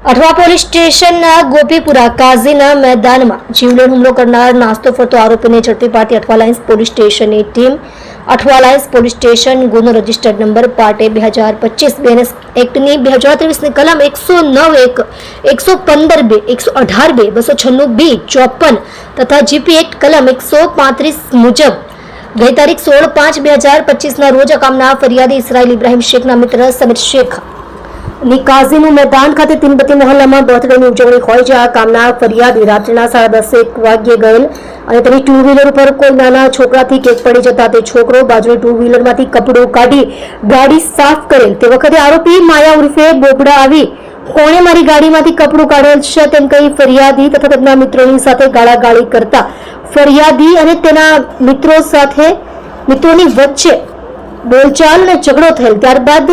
Athwa police સ્ટેશનના ગોપીપુરા કાઝીના મેદાનમાં જીવલેણ હુમલો કરનાર નાસ્તો ફરતો આરોપીને ઝડપી પાડતી અઠવા લાઇન્સ પોલીસ સ્ટેશનની team. Athwa lines police station ગુનો રજિસ્ટર્ડ નંબર પાટે બે હજાર પચીસ બેનસ એક્ટની બે હજાર ત્રેવીસની કલમ એકસો નવ એક, એકસો પંદર બે, એકસો અઢાર બે, બસો છન્નું બી, ચોપન તથા જીપી એક્ટ કલમ એકસો પાંત્રીસ મુજબ ગઈ તારીખ સોળ પાંચ બે હજાર પચીસના રોજ આ કામના ફરિયાદી ઇસરાયલ ઇબ્રાહિમ શેખના મિત્ર સમીર શેખ ની કાઝીનું મેદાન ખાતે તીનબત્તી મોહલ્લામાં બર્થડેની ઉજવણી હોય છે. આ કામના ફરિયાદી રાત્રિના સાડા દસેક વાગ્યે ગયેલ અને તેની ટુ વ્હીલર ઉપર કોઈ નાના છોકરાથી કેક પડી જતા તે છોકરો બાજુની ટુ વ્હીલરમાંથી કપડું કાઢી ગાડી સાફ કરેલ. તે વખતે આરોપી માયા ઉર્ફે બોબડા આવી કોણે મારી ગાડીમાંથી કપડું કાઢેલ છે તેમ કહી ફરિયાદી તથા તેમના મિત્રોની સાથે ગાળાગાળી કરતા ફરિયાદી અને તેના મિત્રો સાથે મિત્રોની વચ્ચે બોલચાલ અને ઝઘડો થયેલ. ત્યારબાદ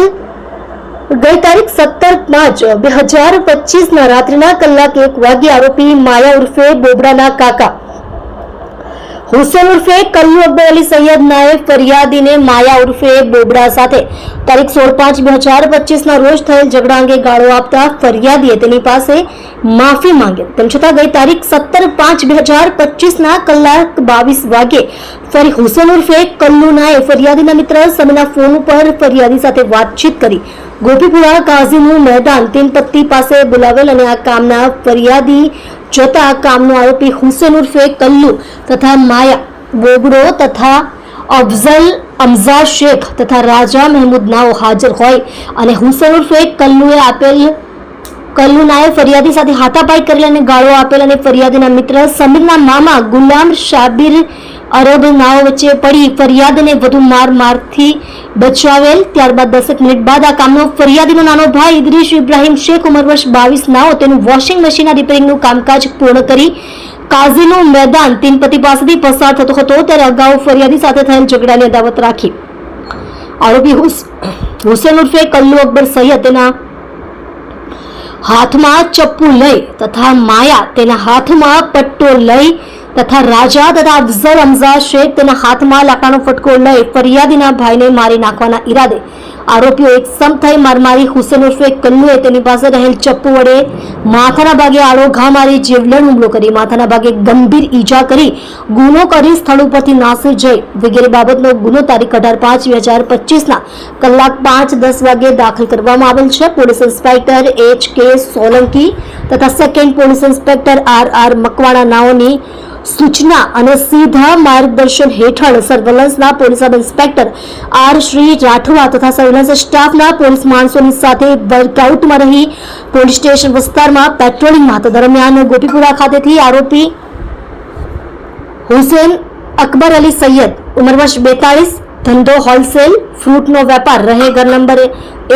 ગઈ તારીખ સત્તર પાંચ બે હજાર પચીસના રાત્રિના કલાક એક વાગ્યે આરોપી માયા ઉર્ફે બોબડાના કાકા હુસેન ઉર્ફે કલ્લુ અકબર અલી સૈયદ નાયબ ફરિયાદીને માયા ઉર્ફે બોબડા સાથે. તારીખ સોળ પાંચ બે હજાર પચીસના રોજ થયેલ ઝઘડા અંગે ગાળો આપતા ફરિયાદીએ તેની પાસે માફી માંગી. તેમ છતાં ગઈ તારીખ સત્તર પાંચ બે હજાર પચીસના કલાક બાવીસ વાગે ફરી હુસેન ઉર્ફે કલ્લુ નાયે ફરિયાદીના મિત્ર સમીના ફોન ઉપર ફરિયાદી સાથે વાતચીત કરી. ગોપીપુરા કાઝીનું મેદાન, તીનપત્તી પાસે બોલાવેલ અને આ કામના ફરિયાદી જતા આ કામનો આરોપી હુસેન ઉર્ફે કલ્લુ તથા માયા બોગડો તથા અફઝલ અમઝા શેખ તથા રાજા મહેમૂદ નાઓ હાજર હોય અને હુસેન ઉર્ફે કલ્લુએ આપેલ કલ્લુનાએ ફરિયાદી સાથે હાથાપાઈ કરેલ અને ગાળો આપેલ અને ફરિયાદીના મિત્ર સમીરના મામા ગુલામ શાબીર અરબ નાવ વચ્ચે પડી ફરિયાદને વધુ માર મારથી બચાવેલ. ત્યારબાદ દસેક મિનિટ બાદ આ કામનો ફરિયાદીનો નાનો ભાઈ ઇદ્રીશ ઇબ્રાહિમ શેખ ઉંમર વર્ષ બાવીસ નાવ તેનું વોશિંગ મશીનના રિપેરિંગનું કામકાજ પૂર્ણ કરી કાઝીનું મેદાન તીનપતિ પાસેથી પસાર થતો હતો. ત્યારે અગાઉ ફરિયાદી સાથે થયેલ ઝઘડાની અદાવત રાખી. આરોપી હુસ- હુસેન ઉર્ફે કલ્લુ અકબર સૈયદ તેના હાથમાં ચપ્પુ લઈ તથા માયા તેના હાથમાં પટ્ટો લઈ તથા રાજા તથા અફઝલ અમઝા શેખ તેના હાથમાં લાકડાનો ફટકો લઈ ફરિયાદીના ભાઈને મારી નાખવાના ઈરાદે. આરોપીઓ એક સમ થઈ મારમારી હુસેન શેખ કલ્લુએ તેની પાસે રહેલ ચપ્પુ વડે માથાના ભાગે આડો ઘા મારી જીવલેણ હુમલો કરી માથાના ભાગે ગંભીર ઈજા કરી, ગુનો કરી સ્થળ ઉપરથી નાસી જઈ વગેરે બાબતનો ગુનો તારીખ અઢાર પાંચ બે હજાર પચીસના કલાક પાંચ દસ વાગે દાખલ કરવામાં આવેલ છે. Police inspector H K Solanki તથા second police inspector R R Makwana નાઓની સૂચના અને સીધા માર્ગદર્શન હેઠળ સર્વેલન્સના police sub inspector R Shri Rathwa તથા સર્વેલન્સ સ્ટાફના પોલીસ માણસોની સાથે વર્કઆઉટમાં રહી પોલીસ સ્ટેશન વિસ્તારમાં પેટ્રોલિંગમાં હતા દરમિયાન ગોપીપુરા ખાતેથી આરોપી હુસેન અકબર અલી સૈયદ ઉંમર વર્ષ બેતાળીસ ધંધો હોલસેલ ફ્રૂટનો વેપાર રહે ઘર નંબર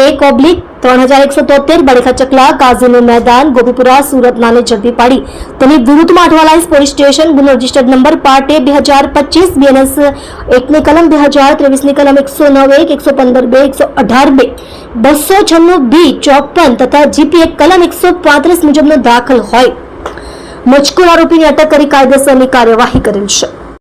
એક ઓબ્લિક ત્રણ હજાર એકસો તોતેર બળેખા ચકલા કાઝીનું મેદાન ગોપીપુરા સુરત નાને ઝડપી પાડી. તેની વિરુદ્ધમાં અઠવાલાઇન્સ પોલીસ સ્ટેશન ગુનો રજિસ્ટર્ડ નંબર પાર્ટે બે હજાર પચીસ, બીએનએસ એકની કલમ, બે હજાર ત્રેવીસની કલમ, એકસો નવ એક, એકસો પંદર બે, એકસો અઢાર બે. બસો છન્નું બી ચોપન તથા જીપી એક કલમ એકસો પાંત્રીસ મુજબનો દાખલ હોય. મજકૂર આરોપીની અટક કરી કાયદેસરની કાર્યવાહી કરેલ છે.